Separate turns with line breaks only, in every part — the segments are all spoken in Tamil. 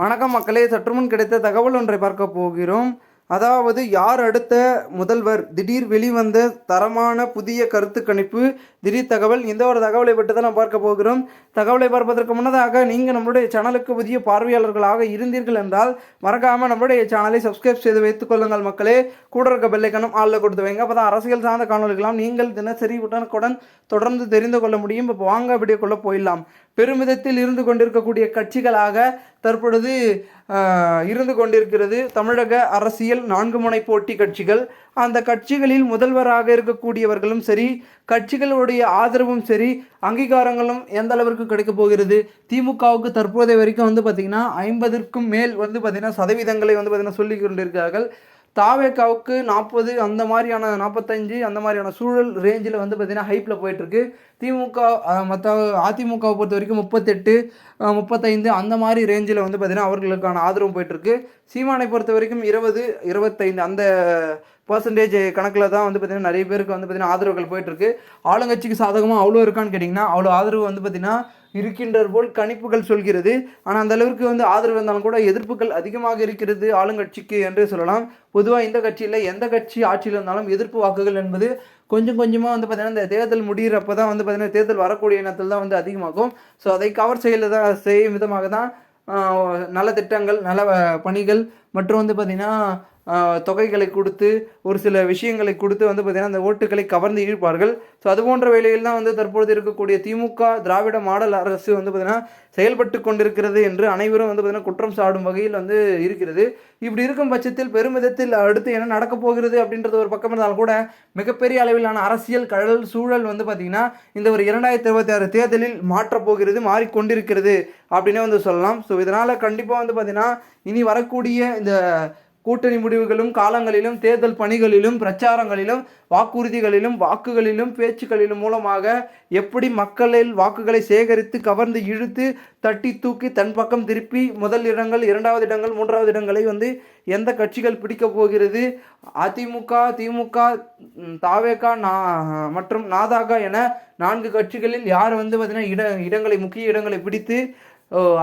வணக்கம் மக்களே சற்றுமுன் கிடைத்த தகவல் ஒன்றை பார்க்க போகிறோம். அதாவது யார் அடுத்த முதல்வர்? திடீர் வெளிவந்த தரமான புதிய கருத்து கணிப்பு திடீர் தகவல் இந்த ஒரு தகவலை பற்றி தான் நாம் பார்க்க போகிறோம். தகவலை பார்ப்பதற்கு முன்னதாக நீங்கள் நம்மளுடைய சேனலுக்கு புதிய பார்வையாளர்களாக இருந்தீர்கள் என்றால் மறக்காமல் நம்மளுடைய சேனலை சப்ஸ்கிரைப் செய்து வைத்துக் கொள்ளுங்கள் மக்களே. கூட இருக்க பெல்லைக்கனும் ஆளில் கொடுத்து வைங்க. அப்போ தான் அரசியல் சார்ந்த காணொலிகளாம் நீங்கள் தினசரி உடனுக்குடன் தொடர்ந்து தெரிந்து கொள்ள முடியும். இப்போ வாங்க வீடியோக்குள்ளே போயிடலாம். பெருமிதத்தில் இருந்து கொண்டிருக்கக்கூடிய கட்சிகளாக தற்பொழுது இருந்து கொண்டிருக்கிறது தமிழக அரசியல் நான்கு முனை போட்டி கட்சிகள். அந்த கட்சிகளில் முதல்வராக இருக்கக்கூடியவர்களும் சரி கட்சிகளுடைய ஆதரவும் சரி அங்கீகாரங்களும் எந்த அளவிற்கு கிடைக்க போகிறது? திமுகவுக்கு தற்போதைய வரைக்கும் வந்து பார்த்திங்கன்னா ஐம்பதற்கும் மேல் வந்து பார்த்திங்கன்னா சதவீதங்களை வந்து பார்த்திங்கன்னா சொல்லி கொண்டிருக்கிறார்கள். தாவேக்காவுக்கு நாற்பது அந்த மாதிரியான நாற்பத்தஞ்சு அந்த மாதிரியான சூழல் ரேஞ்சில் வந்து பார்த்திங்கன்னா ஹைப்பில் போயிட்டுருக்கு. திமுக மற்ற அதிமுகவை பொறுத்த வரைக்கும் முப்பத்தெட்டு முப்பத்தைந்து அந்த மாதிரி ரேஞ்சில் வந்து பார்த்திங்கன்னா அவர்களுக்கான ஆதரவு போயிட்டுருக்கு. சீமானை பொறுத்த வரைக்கும் இருபது இருபத்தைந்து அந்த பர்சன்டேஜ் கணக்கில் தான் வந்து பார்த்திங்கன்னா நிறைய பேருக்கு வந்து பார்த்திங்கன்னா ஆதரவுகள் போயிட்டுருக்கு. ஆளுங்கட்சிக்கு சாதகமாக அவ்வளோ இருக்கான்னு கேட்டிங்கன்னா அவ்வளோ ஆதரவு வந்து பார்த்திங்கன்னா இருக்கின்றது போல் கணிப்புகள் சொல்கிறது. ஆனால் அந்த வந்து ஆதரவு இருந்தாலும் கூட எதிர்ப்புகள் அதிகமாக இருக்கிறது ஆளுங்கட்சிக்கு என்று சொல்லலாம். பொதுவாக இந்த கட்சியில் எந்த கட்சி ஆட்சியில் இருந்தாலும் எதிர்ப்பு வாக்குகள் என்பது கொஞ்சம் கொஞ்சமாக வந்து பார்த்திங்கன்னா இந்த தேர்தல் முடிகிறப்ப தான் வந்து பார்த்திங்கன்னா தேர்தல் வரக்கூடிய இனத்தில் தான் வந்து அதிகமாகும். ஸோ அதை கவர் செய்யல தான் செய்யும் விதமாக தான் நல்ல திட்டங்கள் நல்ல பணிகள் மற்றும் வந்து பார்த்திங்கன்னா தொகைகளை கொடுத்து ஒரு சில விஷயங்களை கொடுத்து வந்து பார்த்திங்கன்னா அந்த ஓட்டுகளை கவர்ந்து ஈர்ப்பார்கள் ஸோ அது போன்ற வேலையில் தான் வந்து தற்பொழுது இருக்கக்கூடிய திமுக திராவிட மாடல் அரசு வந்து பார்த்திங்கன்னா செயல்பட்டு கொண்டிருக்கிறது என்று அனைவரும் வந்து பார்த்திங்கன்னா குற்றம் சாடும் வகையில் வந்து இருக்கிறது. இப்படி இருக்கும் பட்சத்தில் பெருமிதத்தில் அடுத்து என்ன நடக்கப் போகிறது அப்படின்றது ஒரு பக்கம் இருந்தாலும் கூட மிகப்பெரிய அளவிலான அரசியல் கடல் சூழல் வந்து பார்த்திங்கன்னா இந்த ஒரு இரண்டாயிரத்தி இருபத்தி ஆறு தேர்தலில் மாற்றப் போகிறது மாறிக்கொண்டிருக்கிறது அப்படின்னே வந்து சொல்லலாம். ஸோ இதனால் கண்டிப்பாக வந்து பார்த்திங்கன்னா இனி வரக்கூடிய இந்த கூட்டணி முடிவுகளும் காலங்களிலும் தேர்தல் பணிகளிலும் பிரச்சாரங்களிலும் வாக்குறுதிகளிலும் வாக்குகளிலும் பேச்சுக்களிலும் மூலமாக எப்படி மக்களில் வாக்குகளை சேகரித்து கவர்ந்து இழுத்து தட்டி தூக்கி தன் பக்கம் திருப்பி முதல் இடங்கள் இரண்டாவது இடங்கள் மூன்றாவது இடங்களை வந்து எந்த கட்சிகள் பிடிக்கப் போகிறது? அதிமுக திமுக தாவேகா நா மற்றும் நாதாக என நான்கு கட்சிகளில் யார் வந்து பார்த்தீங்கன்னா இட இடங்களை முக்கிய இடங்களை பிடித்து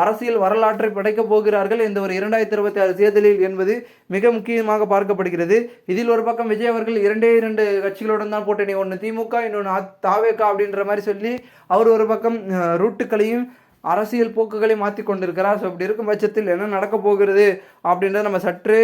அரசியல் வரலாற்றை படைக்கப் போகிறார்கள் இந்த ஒரு இரண்டாயிரத்தி இருபத்தி ஆறு தேர்தலில் என்பது மிக முக்கியமாக பார்க்கப்படுகிறது. இதில் ஒரு பக்கம் விஜய் அவர்கள் இரண்டே இரண்டு கட்சிகளுடன் தான் போட்டணி ஒன்று திமுக இன்னொன்று தாவேகா அப்படின்ற மாதிரி சொல்லி அவர் ஒரு பக்கம் ரூட்டுகளையும் அரசியல் போக்குகளை மாற்றி கொண்டிருக்கிறார். ஸோ இப்படி இருக்கும் பட்சத்தில் என்ன நடக்கப் போகிறது அப்படின்றத நம்ம சற்று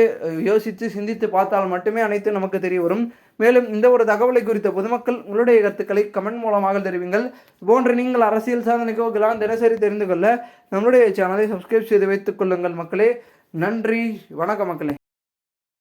யோசித்து சிந்தித்து பார்த்தால் மட்டுமே அனைத்தும் நமக்கு தெரிய வரும். மேலும் இந்த ஒரு தகவலை குறித்த பொதுமக்கள் உங்களுடைய கருத்துக்களை கமெண்ட் மூலமாக தெரிவிங்கள். போன்ற நீங்கள் அரசியல் சார்ந்த தினசரி தெரிந்து கொள்ள நம்மளுடைய சேனலை சப்ஸ்கிரைப் செய்து வைத்துக் கொள்ளுங்கள் மக்களே. நன்றி. வணக்கம் மக்களே.